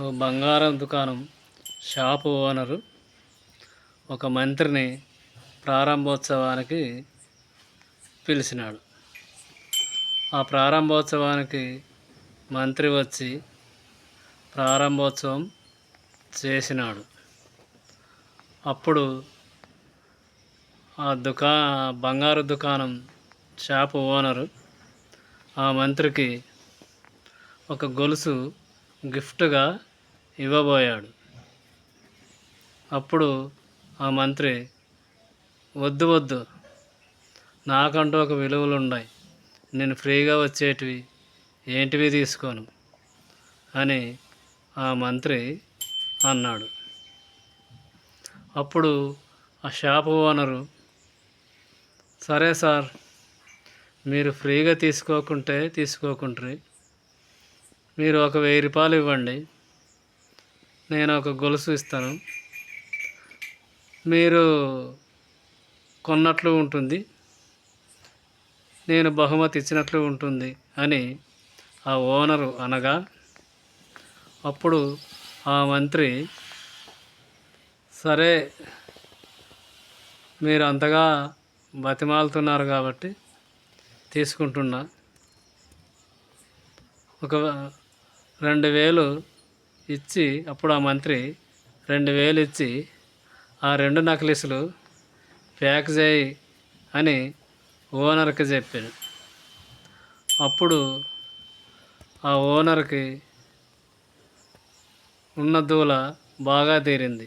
ఓ బంగారం దుకాణం shop owner. ఒక మంత్రిని ప్రారంభోత్సవానికి పిలిచినాడు. ఆ ప్రారంభోత్సవానికి మంత్రి వచ్చి ప్రారంభోత్సవం చేసినాడు. అప్పుడు ఆ దుకా బంగారు దుకాణం షాపు ఓనరు ఆ మంత్రికి ఒక గొలుసు గిఫ్ట్గా ఇవ్వబోయాడు. అప్పుడు ఆ మంత్రి వద్దు వద్దు. నాకంటూ ఒక విలువలు ఉన్నాయి నేను ఫ్రీగా వచ్చేటివి ఏంటివి తీసుకోను అని ఆ మంత్రి అన్నాడు. అప్పుడు ఆ షాప్ ఓనరు సరే సార్ మీరు ఫ్రీగా తీసుకోకుంటే తీసుకోకుంటారు మీరు ఒక వెయ్యి రూపాయలు ఇవ్వండి. నేను ఒక గొలుసు ఇస్తాను. మీరు కొన్నట్లు ఉంటుంది. నేను బహుమతి ఇచ్చినట్లు ఉంటుంది అని ఆ ఓనరు అనగా అప్పుడు ఆ మంత్రి సరే మీరు అంతగా బతిమాలుతున్నారు కాబట్టి తీసుకుంటున్నా. ఒక రెండు వేలు ఇచ్చి అప్పుడు ఆ మంత్రి రెండు వేలు ఇచ్చి ఆ రెండు నక్లీసులు ప్యాక్ చేయి అని ఓనర్కి చెప్పాను అప్పుడు ఆ ఓనర్కి ఉన్న దూల బాగా తీరింది.